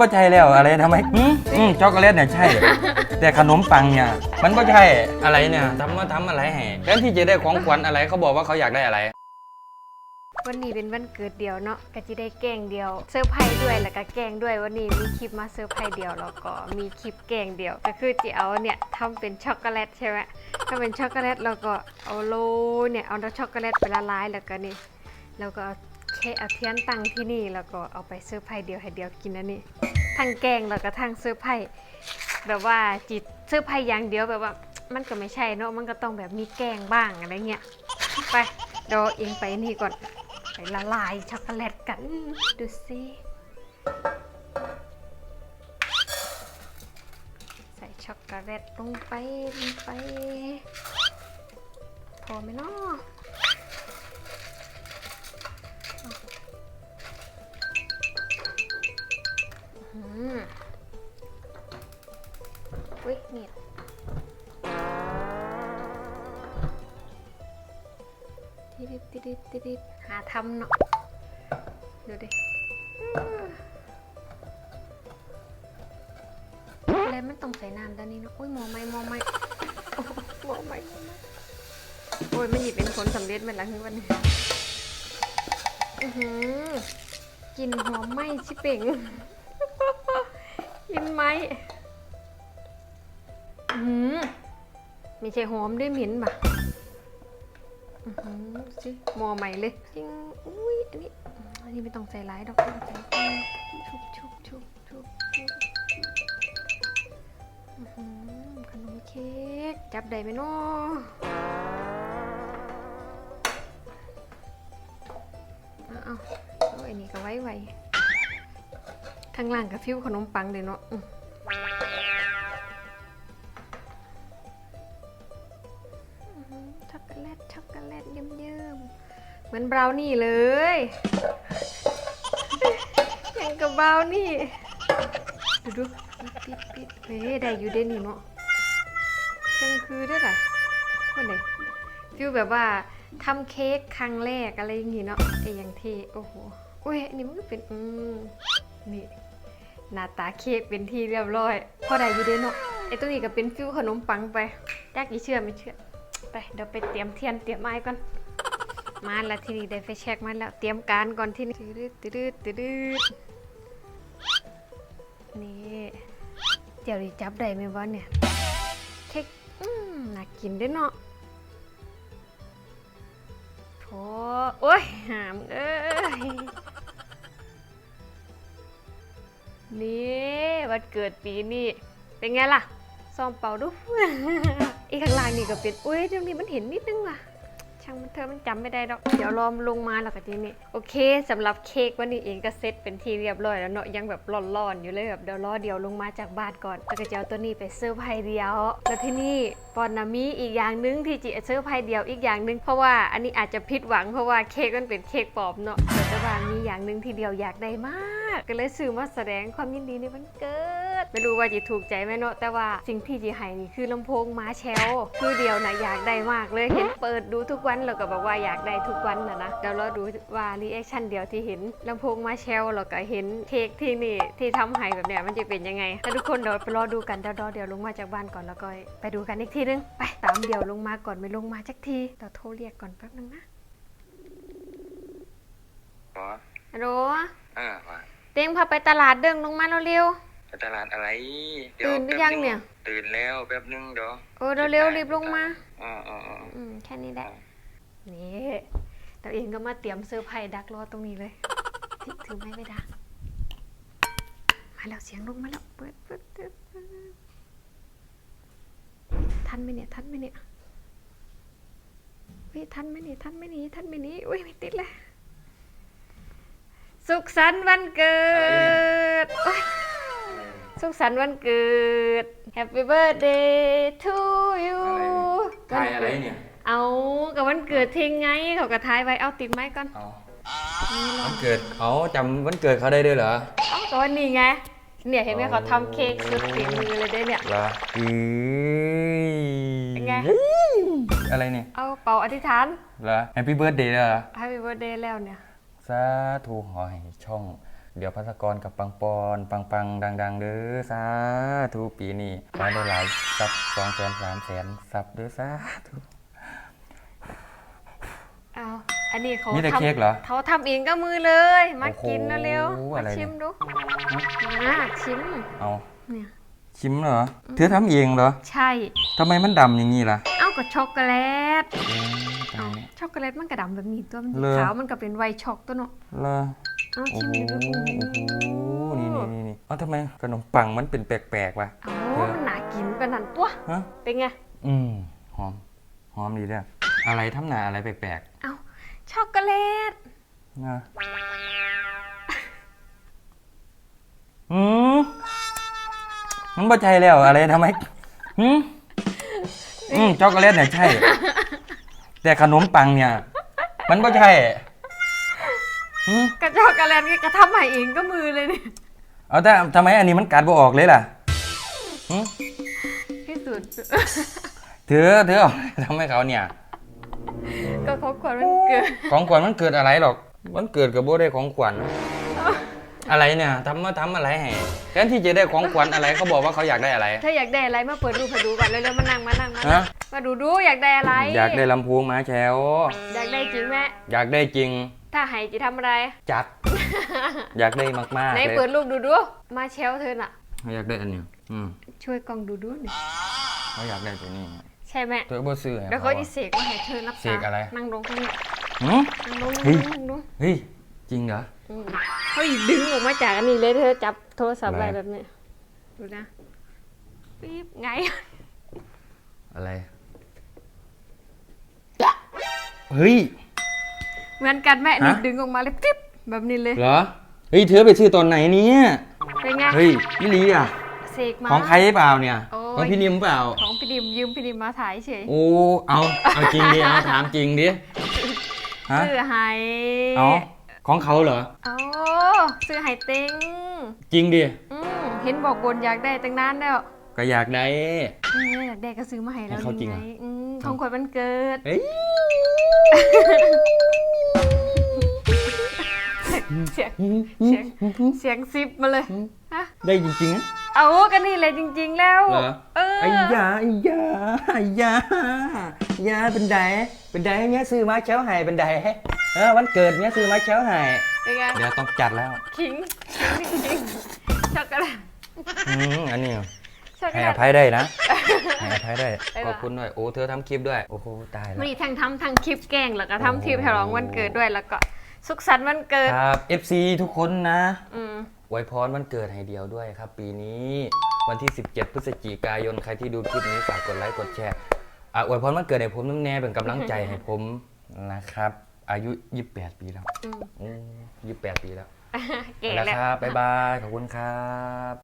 บ่ใช่แล้วอะไรทำไมอืมอืมช็อกโกแลตเนี่ยใช่ แต่ขนมปังเนี่ย มันบ่ใช่อะไรเนี่ยทำมาทำอะไรให้แทนที่จะได้ของขวัญอะไรเขาบอกว่าเขาอยากได้อะไร วันนี้เป็นวันเกิดเดียวเนาะก็จะได้แกล้งเดียวเซอร์ไพรส์ด้วยแล้วก็แกล้งด้วยวันนี้มีคลิปมาเซอร์ไพรส์เดียวแล้วก็มีคลิปแกล้งเดียว ก็คือจะเอาเนี่ยทำเป็นช็อกโกแลตใช่ไหมถ้าเป็นช็อกโกแลตเราก็เอาโลเนี่ยเอาช็อกโกแลตไปละลายแล้วก็นี่แล้วก็เอา เคเอาเทียนตั้งที่นี่แล้วก็เอาไปเซอร์ไพรส์เดียวให้เดียวกินอันนี้ทั้งแกงแล้วก็ทั้งเซอร์ไพรส์แบบว่าจิตเซอร์ไพรส์อย่างเดียวแบบว่า มันก็ไม่ใช่เนาะมันก็ต้องแบบมีแกงบ้างอะไรเงี้ยไปเดี๋ยวเองไปนี่ก่อนไปละลายช็อกโกแลตกันดูสิใส่ช็อกโกแลตลงไปลงไป พอไหมเนาะ นี่ยติดิดติดิดติดิดหาทำเนาะ ดูดิอะไรมันต้องใส่น้ำด้านนี้เนาะ อุ้ยหมอไม่หมอไม่โอ้หมอไม่หมอไม่โอ้ยมันหยิบเป็นผลสำเร็จไหมล่ะคือวันนี้อือหือกลินหอมไหมชิเป่ง กินไหมอือ หือไม่ใช่หอมด้วยเหม็นป่ะอื้อหือสิมอใหม่เลยจริงอุ้ยอันนี้อันนี้ไม่ต้องใส่ร้ายดอกไม่ต้องใส่ชุบชุบชุบชุบชุบอื้อหือขนมเค้กจับได้ไหมเนาะเอาเอาเอาอันนี้ก็ไว้ไว้ข้างล่างกับฟิวขนมปังเลยเนาะอื้อ ช็อกโกแลตเยิ้มๆเหมือนบราวนี่เลย อย่างกับบราวนี่ ดูดูปิดปิดเฮ้ได้อยู่เด่นนี่เนาะเครื่องคือด้วยล่ะคนไหนฟิลแบบว่าทำเค้กครั้งแรกอะไรอย่างงี้เนาะไอ้อย่างที่โอ้โหอุ้ยอันนี่มันก็เป็นอืมนี่หน้าตาเค้กเป็นที่เรียบร้อยพอได้อยู่เด่นเนาะไอ้ตัวนี้ก็เป็นฟิลขนมปังไปยากกี่เชื่อไม่เชื่อ ไปเดี๋ยวไปเตรียมเทียนเตรียมไม้ก่อน มาแล้วทีนี้ได้ไฟแช็กมาแล้วเตรียมการก่อนที่นี่ตืดตืดตืดตืดนี่เดี๋ยวดิจับได้ไหมวะเนี่ยเค้กอืมน่ากินเด้วยเนาะโถโอ้ยหามเอ้ยนี่วันเกิดปีนี้เป็นไงล่ะซ้อมเป่าดู อีข้างล่างนี่ก็เป็นอุ้ยเรื่องนี้มันเห็นนิดนึงว่ะช่างมันเธอมันจำไม่ได้ดอกเดี๋ยวรอมลงมาแล้วก็ทีนี้โอเคสำหรับเค้กวันนี้เองก็เซตเป็นที่เรียบร้อยแล้วเนาะยังแบบร้อนๆอยู่เลยแบบเดี๋ยวรอเดี๋ยวลงมาจากบ้านก่อนแล้วก็จะเอาตัวนี้ไปเซอร์ไพรส์เดียว แล้วที่นี่ปอนนามีอีกอย่างหนึงที่จีเซอร์ไพรส์เดียวอีกอย่างหนึงเพราะว่าอันนี้อาจจะผิดหวังเพราะว่าเค้กมันเป็นเค้กปลอมเนาะแต่ว่ามีอย่างหนึงที่เดียวอยากได้มาก ก็เลยซื้อมาแสดงความยินดีในวันเกิด ไม่รู้ว่าจะถูกใจไหมเนาะแต่ว่าสิ่งที่จีให้นี่คือลำโพงมาแชลคือเดียวนะอยากได้มากเลยเห็นเปิดดูทุกวันแล้วก็บอกว่าอยากได้ทุกวันนะนะเดี๋ยวเราดูว่ารีแอคชั่นเดียวที่เห็นลำโพงมาแชลแล้วก็เห็นเค้กที่นี่ที่ทำให้แบบเนี้ยมันจะเป็นยังไงถ้าทุกคนเดี๋ยวไปรอดูกันเดี๋ยวรอเดี๋ยวลงมาจากบ้านก่อนแล้วก็ไปดูกันอีกทีนึงไปตามเดี๋ยวลงมาก่อนไม่ลงมาจักทีเดี๋ยวโทรเรียกก่อนแป๊บนึงนะอ๋อฮัลโหลเออว่าเต็งพาไปตลาดเดิงลงมาเร็ว ไปตลาดอะไรตื่นหรือยังเนี่ย ตื่นแล้วแป๊บนึงเดี๋ยวๆโอ้เร็วๆรีบลงมาอ๋ออ๋ออ๋ออืมแค่นี้แหละ นี่ตัวเองก็มาเตรียมเซอร์ไพรส์ดักรอตรงนี้เลยถือถือไม่ไปดักมาแล้วเสียงลงมาแล้วเปิดเปิดเปิดเปิดทันไหมเนี่ยทันไหมเนี่ยเฮ้ยทันไหมเนี่ยทันไหมนี่ทันไหมนี่อุ้ยไม่ติดเลย สุขสันต์วันเกิดโอ๊ย สุขสันต์วันเกิด Happy birthday to you ทายอะไรเนี่ย เอากับวันเกิดเทงไงเขากระทายไว้เอาติดไม้ก่อนเอาวันเกิดเขาจำวันเกิดเขาได้ด้วยเหรอเอาก็วันนี้ไง เนี่ยเห็นไหมเขาทำเค้กสุดฝีมือเลยได้เนี่ยเหรออือเป็นไง อะไรเนี่ย เอาเป่าอธิษฐานเหรอ Happy Birthday เหรอ Happy birthday แล้วเนี่ย สาธุขอให้ช่อง เดี๋ยวพัสกรกับปังปอนปังปังดัง ๆ เด้อสาธุปีนี้ขอได้หลายซับสองแสนสามแสนซับเด้อสาธุเอาอันนี้เขานี่แต่ทำเค้กเหรอ เขาทำเองก็มือเลย มาโอ้โหกินนะเร็วอะมาไรเนี่ย ชิมดูมาชิมเอาเนี่ย ชิมเหรอเธอทำเองเหรอใช่ ทำไมมันดำอย่างนี้ล่ะเอ้ากับช็อกโกแลตเอ๊ะตาเอ้ายแล้ว ช็อกโกแลตมันกระดำแบบนี้ตัวมันเหรอ ขาวมันก็เป็นไวท์ช็อกตัวเนาะ เหรอเอาโอ้ชิมโหดูโอ้โหนี่นี่นี่นี่เอ้าทำไมขนมปังมันเป็นแปลกๆวะเอามันหนากินกันนั่นตัว ฮะ เป็นไง อืมหอม หอมดีด้วยอะไรทำหนาอะไรแปลกเอ้าช็อกโกแลต ๆนะอืมมันบ่ใช่แล้วอะไรทำไมอืมอืมช็อกโกแลตเนี่ยใช่ แต่ขนมปังเนี่ย มันบ่ใช่ อืมกับช็อกโกแลตนี่กระทำใหม่เองก็มือเลยเนี่ยเอาแต่ทำไมอันนี้มันกัดบ่ออกเลยล่ะอืมที่สุด เธอเธอเอาทำให้เขาเนี่ย ก็เขาขวัญมันเกิด ของขวัญมันเกิดอะไรหรอก มันเกิดกับโบได้ของขวัญ อะไรเนี่ยทำมาทำอะไรให้แทนที่จะได้ของขวัญอะไรเขาบอกว่าเขาอยากได้อะไร ถ้าอยากได้อะไรมาเปิดดูให้ดูก่อนเร็วๆมานั่งมานั่งมาฮะนั่งมาดูดูอยากได้อะไร อยากได้ลำโพงมาแชวอยากได้จริงไหมอยากได้จริงถ้าให้จะทำอะไร จัด อยากได้มากๆไหนเลยเปิดรูปดูดูมาเชลเธอน่ะเขาอยากได้อันนี้อืมช่วยกล้องดูดูหน่อยเขาอยากได้ตัวนี้ใช่ไหมเธอบ่ซื้อให้เดี๋ยวเขาเขาจะอะ เสกมาให้เธอนับเสกอะไร นั่งลงข้างนี้หืม นั่งลงเฮ้ยนั่งลงเฮ้ยจริงเหรออืม เขาอีกดึงออกมาจากอันนี้เลยเธอจับโทรศัพท์ไหนอะไรแบบนี้ ดูนะปี๊บไง อะไร เฮ้ย เหมือนกันแม่นี่ฮะ ดึงออกมาเลยปิ๊บแบบนี้เลย เหรอ เฮ้ยเธอไปซื้อตอนไหนเนี่ย เป็นไงเฮ้ยพี่ลีอะ เสกมา ของใครเปล่าเนี่ย โอ้ย ของพี่นิมเปล่า ของพี่ดิมยืมพี่ดิมมาถ่ายเฉยโอ้ เอา เอาจริงดิ เอาถามจริงดิ ฮะ ซื้อให้ เอา ของเขาเหรอเอาซื้อให้เต็งจริงดิอืมเห็นบอกบนอยากได้ตั้งนานแล้วก็อยากได้นี่ไงอยากได้ก็ซื้อมาให้แล้วให้เขาจริงเหรอ นี่ไอืมของขวัญวันเกิด เอ้ยเสียงเสียงเสียงซิปมาเลยฮะได้จริงๆนะ เอากันนี่เลยจริง ๆ แล้ว เหรอ เออไอ้ยาไอ้ยาไอ้ยาไอ้ยาเป็นไดเป็นไดเนี่ยซื้อมาเช้าไห้เป็นได เออวันเกิดเนี่ยซื้อมาเช้าไห้เป็นไงเดี๋ยวต้องจัดแล้วขิงขิงจริงๆช็อกโกแลตอืมอันนี้ช็อกโกให้แลอต ภัยได้นะให้อภัยได้ได้ปะ ขอบคุณด้วยโอ้เธอทำคลิปด้วยโอ้โหตายแล้ว วันนี้ทั้งทำทั้งคลิปแกล้งแล้วก็ทำคลิปโอ้ฉลองวันเกิดด้วยแล้วก็สุขสันต์วันเกิด ครับ FC ทุกคนนะอืมอวยพรวันเกิดให้เดียวด้วยครับ ปีนี้วันที่ 17 พฤศจิกายนใครที่ดูคลิปนี้ฝากกดไลค์กดแชร์อะอวยพรวันเกิดให้ผมน้ำแน่เป็นกำลังใจให้ผมนะครับ อายุ28ปีแล้วอืมอืม28ปีแล้วเก๋ไปแล้วแล้วครับบ๊ายบาย ขอบคุณครับ